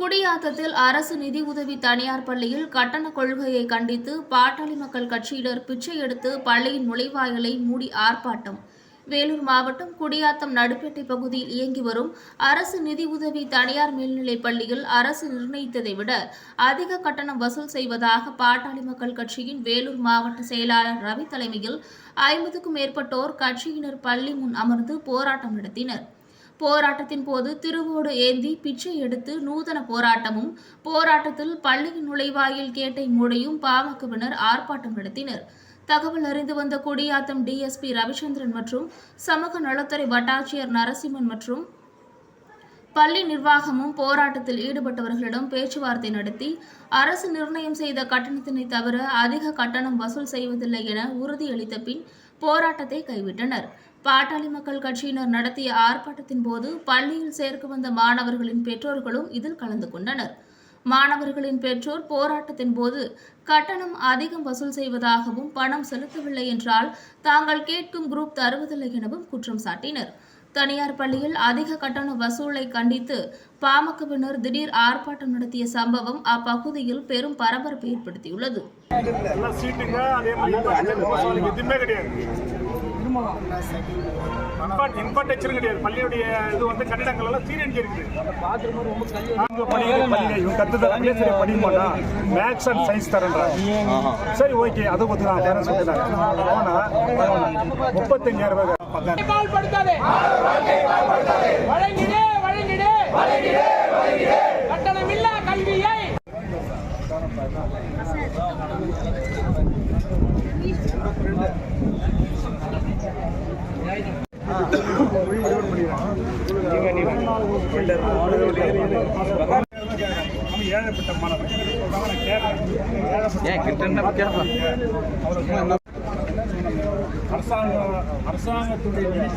குடியாத்தத்தில் அரசு நிதி உதவி தனியார் பள்ளியில் கட்டண கொள்கையை கண்டித்து பாட்டாளி மக்கள் கட்சியினர் பிச்சை எடுத்து பள்ளியின் நுழைவாயிலை மூடி ஆர்ப்பாட்டம். வேலூர் மாவட்டம் குடியாத்தம் நடுப்பேட்டை பகுதியில் இயங்கி வரும் அரசு நிதி உதவி தனியார் மேல்நிலைப் பள்ளியில் அரசு நிர்ணயித்ததை விட அதிக கட்டணம் வசூல் செய்வதாக பாட்டாளி மக்கள் கட்சியின் வேலூர் மாவட்ட செயலாளர் ரவி தலைமையில் ஐம்பதுக்கும் மேற்பட்டோர் கட்சியினர் பள்ளி முன் அமர்ந்து போராட்டம் நடத்தினர். போராட்டத்தின் போது திருவோடு ஏந்தி பிச்சை எடுத்து நூதன போராட்டமும் போராட்டத்தில் பள்ளியின் நுழைவாயில் கேட்டை மூடையும் பாமகவினர் ஆர்ப்பாட்டம் நடத்தினர். தகவல் அறிந்து வந்த குடியாத்தம் டிஎஸ்பி ரவிச்சந்திரன் மற்றும் சமூக நலத்துறை வட்டாட்சியர் நரசிம்மன் மற்றும் பள்ளி நிர்வாகமும் போராட்டத்தில் ஈடுபட்டவர்களிடம் பேச்சுவார்த்தை நடத்தி அரசு நிர்ணயம் செய்த கட்டணத்தினை தவிர அதிக கட்டணம் வசூல் செய்வதில்லை என உறுதியளித்த பின் போராட்டத்தை கைவிட்டனர். பாட்டாளி மக்கள் கட்சியினர் நடத்திய ஆர்ப்பாட்டத்தின் போது பள்ளியில் சேர்க்க வந்த மாணவர்களின் பெற்றோர்களும் இதில் கலந்து கொண்டனர். மாணவர்களின் பெற்றோர் போராட்டத்தின் போது கட்டணம் அதிகம் வசூல் செய்வதாகவும் பணம் செலுத்தவில்லை என்றால் தாங்கள் கேட்கும் குரூப் தருவதில்லை எனவும் குற்றம் சாட்டினர். தனியார் பள்ளியில் அதிக கட்டண வசூலை கண்டித்து பாமகவினர் திடீர் ஆர்ப்பாட்டம் நடத்திய சம்பவம் அப்பகுதியில் பெரும் பரபரப்பை ஏற்படுத்தியுள்ளது. எதுவுமே கிடையாது பள்ளியுடைய இது வந்து கட்டிடங்கள் எல்லாம் சீரழிஞ்சு இருக்குது படிக்கிற பள்ளியில இவங்க அப்படியே சரி படிக்க மாட்டா மேக்ஸ் அண்ட் சயின்ஸ் தரேன்றாங்க சரி ஓகே. அதை ஒத்துக்கலாம் பேரண்ட்ஸ் ஒத்துக்கிறாங்க போனா முப்பத்தஞ்சாயிரம் ரூபாய் பத்தாயிரம் பாழ்படுத்தாதே வழங்கிடே வழங்கிடே கட்டணமில்லா கல்வியை. அவன் ஏழைப்பட்ட மாணவன் நான் கேட்கறேன் ஏழைப்பட்ட அரசாங்கத்துடைய நிதி